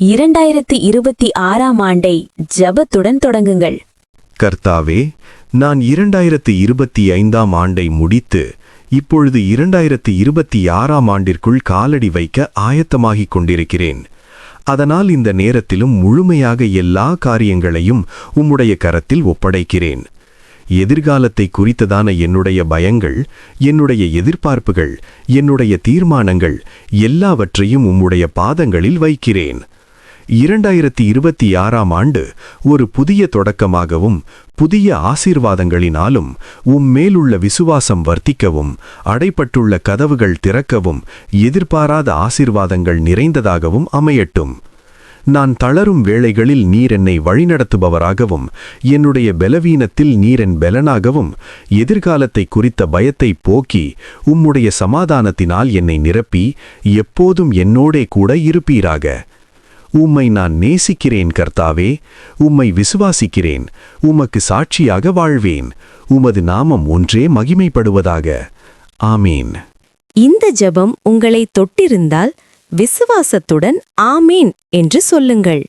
இரண்டாயிரத்தி இருபத்தி ஆறாம் ஆண்டை ஜபத்துடன் தொடங்குங்கள். கர்த்தாவே நான் இரண்டாயிரத்து இருபத்தி ஐந்தாம் ஆண்டை முடித்து இப்பொழுது இரண்டாயிரத்து இருபத்தி ஆறாம் ஆண்டிற்குள் காலடி வைக்க ஆயத்தமாகிக் கொண்டிருக்கிறேன். அதனால் இந்த நேரத்திலும் முழுமையாக எல்லா காரியங்களையும் உம்முடைய கரத்தில் ஒப்படைக்கிறேன். எதிர்காலத்தை குறித்ததான என்னுடைய பயங்கள் என்னுடைய எதிர்பார்ப்புகள் என்னுடைய தீர்மானங்கள் எல்லாவற்றையும் உம்முடைய பாதங்களில் வைக்கிறேன். இரண்டாயிரத்தி இருபத்தி ஆறாம் ஆண்டு ஒரு புதிய தொடக்கமாகவும் புதிய ஆசீர்வாதங்களினாலும் உம் மேலுள்ள விசுவாசம் வர்த்திக்கவும் அடைப்பட்டுள்ள கதவுகள் திறக்கவும் எதிர்பாராத ஆசீர்வாதங்கள் நிறைந்ததாகவும் அமையட்டும். நான் தளரும் வேளைகளில் நீர் என்னை வழிநடத்துபவராகவும் என்னுடைய பலவீனத்தில் நீரென் பெலனாகவும் எதிர்காலத்தை குறித்த பயத்தை போக்கி உம்முடைய சமாதானத்தினால் என்னை நிரப்பி எப்போதும் என்னோடே கூட இருப்பீராக. உம்மை நான் நேசிக்கிறேன் கர்த்தாவே. உம்மை விசுவாசிக்கிறேன். உமக்கு சாட்சியாக வாழ்வேன். உமது நாமம் ஒன்றே மகிமைப்படுவதாக. ஆமீன். இந்த ஜெபம் உங்களை தொட்டிருந்தால் விசுவாசத்துடன் ஆமீன் என்று சொல்லுங்கள்.